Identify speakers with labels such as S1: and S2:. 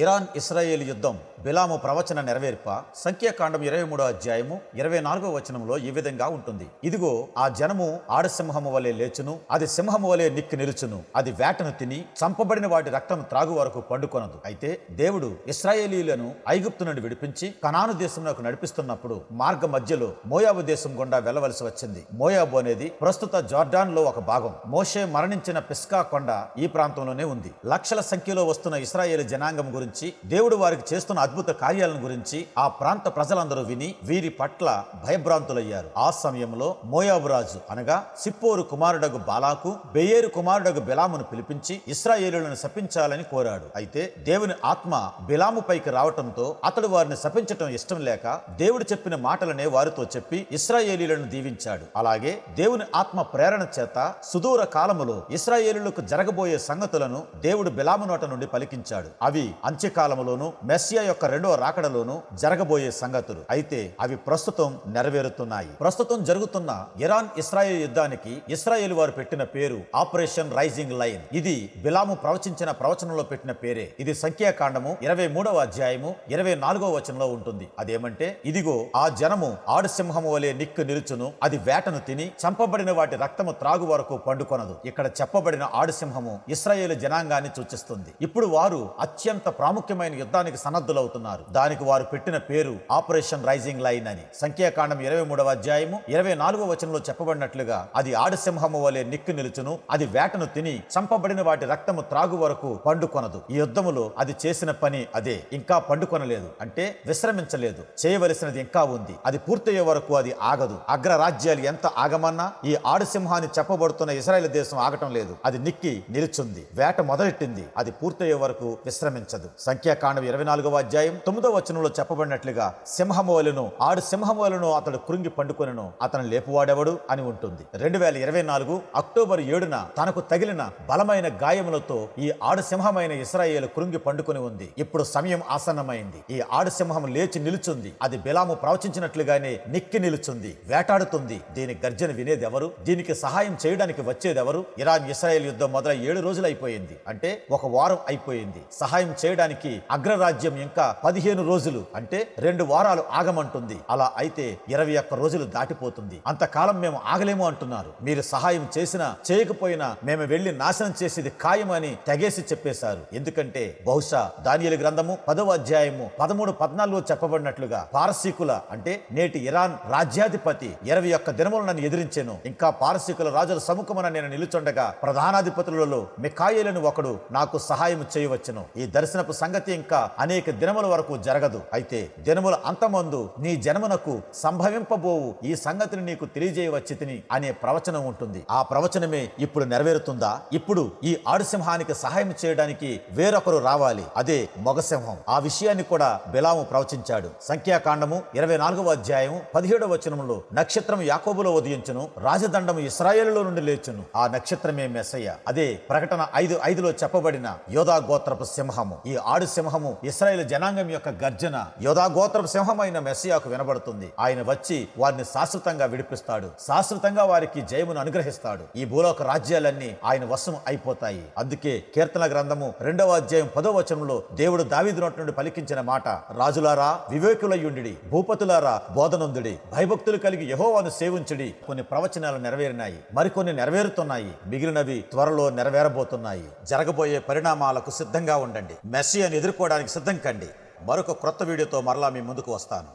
S1: Iran Israel యుద్ధం బిలాము ప్రవచన నెరవేర్ప సంఖ్యాకాండం ఇరవై మూడో అధ్యాయము ఇరవై నాలుగో వచనంలో ఈ విధంగా ఉంటుంది. ఇదిగో ఆ జనము ఆడసింహము వలె లేచును అది సింహము వలె నిక్కి నిలుచును అది వేటను తిని చంపబడిన వాటి రక్తం త్రాగు వరకు పండుకొనదు. అయితే దేవుడు ఇస్రాయేలీలను ఐగుప్తు నుండి విడిపించి కనాను దేశంలోకి నడిపిస్తున్నప్పుడు మార్గ మధ్యలో మోయాబు దేశం గుండా వెళ్ళవలసి వచ్చింది. మోయాబు అనేది ప్రస్తుత జార్డాన్లో ఒక భాగం. మోషే మరణించిన పిస్కా కొండ ఈ ప్రాంతంలోనే ఉంది. లక్షల సంఖ్యలో వస్తున్న ఇస్రాయేల్ జనాంగం గురించి దేవుడు వారికి చేస్తున్న అద్భుత కార్యాలను గురించి ఆ ప్రాంత ప్రజలందరూ విని వీరి పట్ల భయభ్రాంతులయ్యారు. ఆ సమయంలో మోయాబురాజు అనగా సిప్పోరు కుమారుడగు బాలాకు బెయేరు కుమారుడగు బిలామును పిలిపించి ఇస్రాయేలులను శపించాలని కోరాడు. అయితే దేవుని ఆత్మ బిలాము పైకి రావటంతో అతడు వారిని శపించటం ఇష్టం లేక దేవుడు చెప్పిన మాటలనే వారితో చెప్పి ఇస్రాయేలీలను దీవించాడు. అలాగే దేవుని ఆత్మ ప్రేరణ చేత సుదూర కాలములో ఇస్రాయేలులకు జరగబోయే సంగతులను దేవుడు బిలాము నోట నుండి పలికించాడు. అవి అంత్యకాలంలోనూ మెస్సియా యొక్క రెండవ రాకడలోనూ జరగబోయే సంగతులు. అయితే అవి ప్రస్తుతం నెరవేరుతున్నాయి. ప్రస్తుతం జరుగుతున్న ఇరాన్ ఇస్రాయేల్ యుద్ధానికి ఇస్రాయేల్ వారు పెట్టిన పేరు ఆపరేషన్ రైజింగ్ లైన్. ఇది బిలాము ప్రవచించిన ప్రవచనంలో పెట్టిన పేరే. ఇది సంఖ్యాకాండము ఇరవై మూడవ అధ్యాయము ఇరవై నాలుగవ వచనంలో ఉంటుంది. అదేమంటే ఇదిగో ఆ జనము ఆడసింహము వలె నిక్కు నిలుచును. అది వేటను తిని చంపబడిన వాటి రక్తము త్రాగు వరకు పండుకొనదు. ఇక్కడ చెప్పబడిన ఆడసింహము ఇస్రాయేల్ జనాంగాన్ని సూచిస్తుంది. ఇప్పుడు వారు అత్యంత ప్రాముఖ్యమైన యుద్ధానికి సన్నద్ధులవుతున్నారు. దానికి వారు పెట్టిన పేరు ఆపరేషన్ రైజింగ్ లైన్ అని. సంఖ్యాకాండం ఇరవై మూడవ అధ్యాయము ఇరవై నాలుగవ వచనంలో చెప్పబడినట్లుగా అది ఆడసింహము వలె నిక్కు నిలుచును అది వేటను తిని చంపబడిన వాటి రక్తము త్రాగు వరకు పండుకొనదు. ఈ యుద్ధములో అది చేసిన పని అదే ఇంకా పండుకొనలేదు అంటే విశ్రమించలేదు. చేయవలసినది ఇంకా ఉంది అది పూర్తయ్యే వరకు అది ఆగదు. అగ్రరాజ్యాలు ఎంత ఆగమన్నా ఈ ఆడసింహాన్ని చెప్పబడుతున్న ఇస్రాయల్ దేశం ఆగటం లేదు అది నిక్కి నిలుచుంది వేట మొదలెట్టింది అది పూర్తయ్యే వరకు విశ్రమించదు. సంఖ్యాకాండం ఇరవై నాలుగవ అధ్యాయం తొమ్మిదవ వచనంలో చెప్పబడినట్లుగా సింహమోలను ఆడు సింహమోలను అతడు కృంగి పండుకొనను అతను లేపువాడెవడు అని ఉంటుంది. రెండు వేల ఇరవై నాలుగు అక్టోబర్ ఏడున తనకు తగిలిన బలమైన గాయములతో ఈ ఆడు సింహమైన ఇస్రాయేల్ కృంగి పండుకొని ఉంది. ఇప్పుడు సమయం ఆసన్నమైంది. ఈ ఆడు సింహం లేచి నిలుచుంది. అది బిలాము ప్రవచించినట్లుగానే నిక్కి నిలుచుంది వేటాడుతుంది. దీని గర్జన వినేదెవరు? దీనికి సహాయం చేయడానికి వచ్చేదెవరు? ఇరాన్ ఇస్రాయేల్ యుద్ధం మొదలై ఏడు రోజులు అయిపోయింది అంటే ఒక వారం అయిపోయింది. సహాయం చేయడానికి అగ్రరాజ్యం ఇంకా పదిహేను రోజులు అంటే రెండు వారాలు ఆగమంటుంది. అలా అయితే ఇరవై ఒక్క రోజులు దాటిపోతుంది. అంతకాలం మేము ఆగలేము అంటున్నారు. మీరు సహాయం చేసినా చేయకపోయినా మేము వెళ్ళి నాశనం చేసేది ఖాయమని తెగేసి చెప్పేశారు. ఎందుకంటే బహుశా దానియలు గ్రంథము పదవ అధ్యాయము పదమూడు పద్నాలుగు చెప్పబడినట్లుగా పారసీకుల అంటే నేటి ఇరాన్ రాజ్యాధిపతి ఇరవై ఒక్క దినములు నన్ను ఎదిరించాను. ఇంకా పారసీకుల రాజుల సముఖమున నేను నిలుచుండగా ప్రధానాధిపతులలో మికాయేలను ఒకడు నాకు సహాయం చేయవచ్చును. ఈ దర్శనపు సంగతి ఇంకా అనేక దినముల వరకు జరగదు. అయితే దినముల అంతమందు నీ జన్మనకు సంభవింపబోవు ఈ సంగతిని నీకు తెలియజేయవచ్చి తిని అనే ప్రవచనం ఉంటుంది. ఆ ప్రవచనమే ఇప్పుడు నెరవేరుతుందా? ఇప్పుడు ఈ ఆడుసింహానికి సహాయం చేయడానికి వేరొకరు రావాలి. అదే మొగసింహం. ఆ విషయాన్ని కూడా బిలాము ప్రవచించాడు. సంఖ్యాకాండము ఇరవై నాలుగవ అధ్యాయం పదిహేడవ వచనంలో నక్షత్రం యాకోబులో ఉదయించును రాజదండము ఇస్రాయేలులో నుండి లేచును. ఆ నక్షత్రమే మెస్సయ్య. అదే ప్రకటన ఐదు ఐదులో చెప్పబడిన యోధా గోత్రపు సింహము. ఈ ఆడు సింహము ఇస్రాయేల్ జనాంగం యొక్క గర్జన యోధాగోత్ర సింహమైన మెస్సియాకు వినబడుతుంది. ఆయన వచ్చి వారిని శాశ్వతంగా విడిపిస్తాడు. శాశ్వతంగా వారికి జయమును అనుగ్రహిస్తాడు. ఈ భూలోక రాజ్యాలన్నీ ఆయన వశం అయిపోతాయి. అందుకే కీర్తన గ్రంథము రెండవ అధ్యాయం పదో వచనంలో దేవుడు దావీదు నోటి నుండి పలికించిన మాట రాజులారా వివేకులయ్యుండి భూపతులారా బోధనందుడి భయభక్తులు కలిగి యహోవాను సేవించుడి. కొన్ని ప్రవచనాలు నెరవేరినాయి. మరికొన్ని నెరవేరుతున్నాయి. మిగిలినవి త్వరలో నెరవేరబోతున్నాయి. జరగబోయే పరిణామాలకు సిద్ధంగా ఉండండి. మెస్సియాని ఎదుర్కోవడానికి సిద్ధం కండి. మరొక క్రొత్త వీడియోతో మరలా మీ ముందుకు వస్తాను.